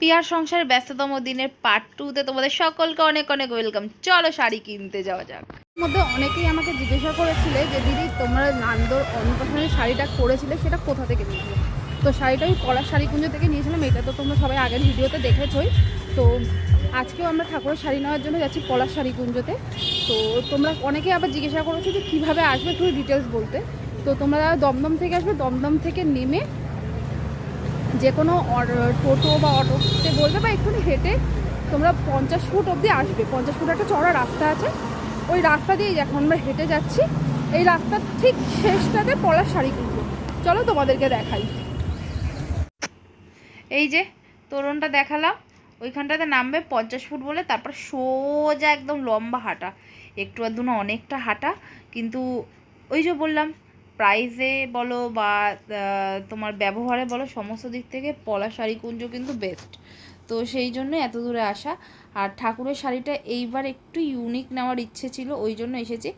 Peer সংসারের ব্যস্ততম দিনের পার্ট টুতে তোমাদের সকলকে অনেক অনেক ওয়েলকাম চলো শাড়ি কিনতে যাওয়া যাক। মধ্যে অনেকেই আমাকে জিজ্ঞাসা করেছিলে যে, দিদি, তোমরা নান্দর অন্নপ্রাশনের শাড়িটা করেছিলে, সেটা কোথা থেকে নিয়েছিলে? তো শাড়িটা আমি কলার শাড়ি কুঞ্জ থেকে নিয়েছিলাম, এটা তো তোমরা সবাই আগের ভিডিওতে দেখেছই। তো আজকেও আমরা ঠাকুরের শাড়ি নেওয়ার জন্য যাচ্ছি পলাশ শাড়ি কুঞ্জতে তো তোমরা অনেকেই আবার জিজ্ঞাসা করেছ যে, কীভাবে আসবে? একটু ডিটেলস বলতে। তো তোমরা দমদম থেকে আসবে, দমদম থেকে নেমে যে কোনো টোটো বা অটোতে বলবে বা একটু হেঁটে তোমরা পঞ্চাশ ফুট অবধি আসবে। পঞ্চাশ ফুট একটা চড়া রাস্তা আছে। ওই রাস্তা দিয়ে এখন আমরা হেঁটে যাচ্ছি। এই রাস্তার ঠিক শেষটাতে পলার শাড়ি কিনবো চলো তোমাদেরকে দেখাই। এই যে তোরণটা দেখালাম, ওইখানটাতে নামবে পঞ্চাশ ফুট বলে, তারপর সোজা একদম লম্বা হাঁটা। একটু না অনেকটা হাঁটা, কিন্তু ওই যে বললাম প্রাইজে বলো বা তোমার ব্যবহারে বলো, সমস্ত দিক থেকে পলা শাড়ি কুঞ্জ কিন্তু বেস্ট তো সেই জন্য এত দূরে আসা। আর ঠাকুরের শাড়িটা এইবার একটু ইউনিক নেওয়ার ইচ্ছে ছিল, ওই জন্য এসেছি।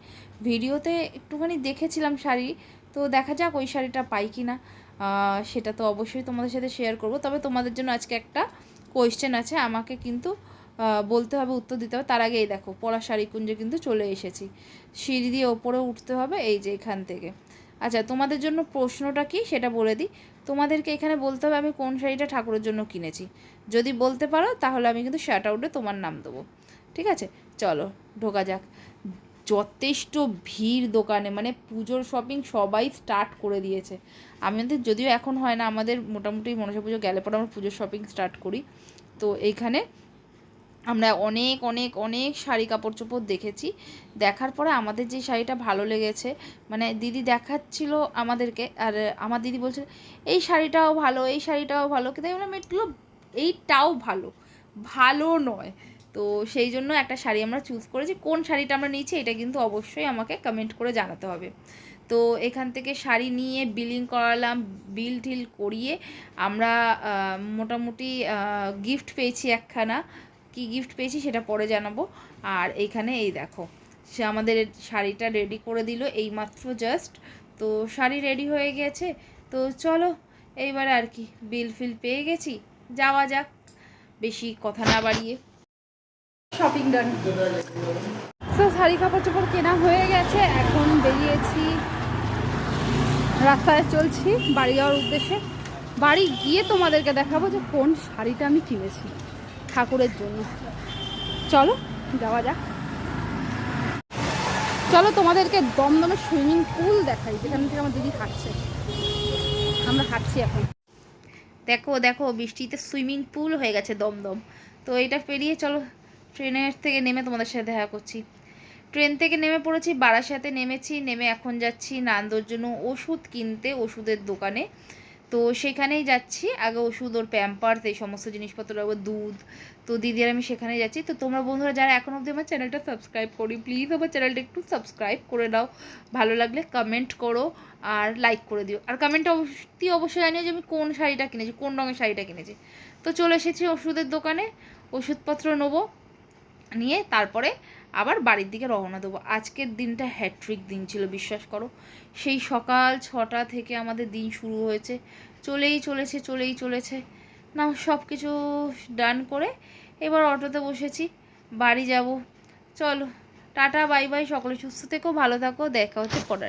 ভিডিওতে একটুখানি দেখেছিলাম শাড়ি, তো দেখা যাক ওই শাড়িটা পাই কি না সেটা তো অবশ্যই তোমাদের সাথে শেয়ার করব। তবে তোমাদের জন্য আজকে একটা কোয়েশ্চেন আছে, আমাকে কিন্তু বলতে হবে, উত্তর দিতে হবে। তার আগে এই দেখো, পলা শাড়ি কুঞ্জে কিন্তু চলে এসেছি। সিঁড়ি দিয়ে ওপরে উঠতে হবে, এই যে এখান থেকে। আচ্ছা তোমাদের জন্য প্রশ্নটা কি? সেটা বলে দিই। তোমাদেরকে এখানে বলতে হবে আমি কোন শাড়িটা ঠাকুরের জন্য কিনেছি। যদি বলতে পারো, তাহলে আমি কিন্তু শার্ট আউটে তোমার নাম দেবো। ঠিক আছে? চলো, ঢোকা যাক। যথেষ্ট ভিড় দোকানে মানে পুজোর শপিং সবাই স্টার্ট করে দিয়েছে। আমাদের যদিও এখন হয় না, আমাদের মোটামুটি মনসা পুজো গেলে পরে আমরা পুজোর শপিং স্টার্ট করি। তো এইখানে আমরা অনেক অনেক অনেক শাড়ি কাপড় চোপড় দেখেছি। দেখার পরে আমাদের যে শাড়িটা ভালো লেগেছে মানে দিদি দেখাচ্ছিল আমাদেরকে, আর আমার দিদি বলছিল এই শাড়িটাও ভালো, এই শাড়িটাও ভালো। কিন্তু আমি বললাম, এগুলো, এইটাও ভালো। ভালো নয়। তো সেই জন্য একটা শাড়ি আমরা চুজ করেছি। কোন শাড়িটা আমরা নিয়েছি, এটা কিন্তু অবশ্যই আমাকে কমেন্ট করে জানাতে হবে। তো এখান থেকে শাড়ি নিয়ে বিলিং করালাম বিল টিল করিয়ে আমরা মোটামুটি গিফট পেয়েছি একখানা। কি গিফট পেয়েছি সেটা পরে জানাব। আর এইখানে এই দেখো সে আমাদের শাড়িটা রেডি করে দিল এইমাত্র জাস্ট তো শাড়ি রেডি হয়ে গেছে। তো চলো এইবার আর কি বিল ফিল পেয়ে গেছি। যাওয়া যাক বেশি কথা না বাড়িয়ে। শপিং ডান তো শাড়ি কাপড় চোপড় কেনা হয়ে গেছে এখন বেরিয়েছি। রাস্তায় চলছি বাড়ি যাওয়ার উদ্দেশ্যে। বাড়ি গিয়ে তোমাদেরকে দেখাবো যে কোন শাড়িটা আমি কিনেছি। ঠাকুরের জন্য। চলো, যাওয়া যাক। চলো তোমাদেরকে দমদমে সুইমিং পুল দেখাই, যেখান থেকে আমার দিদি হাঁটছে। আমরা হাঁটছি এখন। দেখো দেখো, বৃষ্টিতে সুইমিং পুল হয়ে গেছে দমদম। তো এটা পেরিয়ে চলো, ট্রেনের থেকে নেমে তোমাদের সাথে দেখা করছি। ট্রেন থেকে নেমে পড়েছি, বারাসাতে নেমেছি, নেমে এখন যাচ্ছি নান্দোর জন্য ওষুধ কিনতে, ওষুধের দোকানে। তো সেখানেই যাচ্ছি। আগে ওষুধ, ওর প্যাম্পার্স এই সমস্ত জিনিসপত্র, আবার দুধ। তো দিদি আর আমি সেখানেই যাচ্ছি। তো তোমরা বন্ধুরা যারা এখন অবধি আমার চ্যানেলটা সাবস্ক্রাইব করি প্লিজ আমার চ্যানেলটা একটু সাবস্ক্রাইব করে দাও। ভালো লাগলে কমেন্ট করো আর লাইক করে দিও। আর কমেন্টে অবশ্যই অবশ্যই জানিও যে আমি কোন শাড়িটা কিনেছি, কোন রঙের শাড়িটা কিনেছি। তো চলে এসেছি ওষুধের দোকানে। ওষুধপত্র নেব, নিয়ে তারপরে আবার বাড়ির দিকে রওনা দেবো। আজকের দিনটা হ্যাট্রিক দিন ছিল, বিশ্বাস করো। সেই সকাল ছটা থেকে আমাদের দিন শুরু হয়েছে। চলেই চলেছে চলেই চলেছে। না সব কিছু ডান করে এবার অটোতে বসেছি, বাড়ি যাব। চলো, টাটা বাই বাই সকলে সুস্থ থেকো, ভালো থাকো, দেখা হচ্ছে পরে।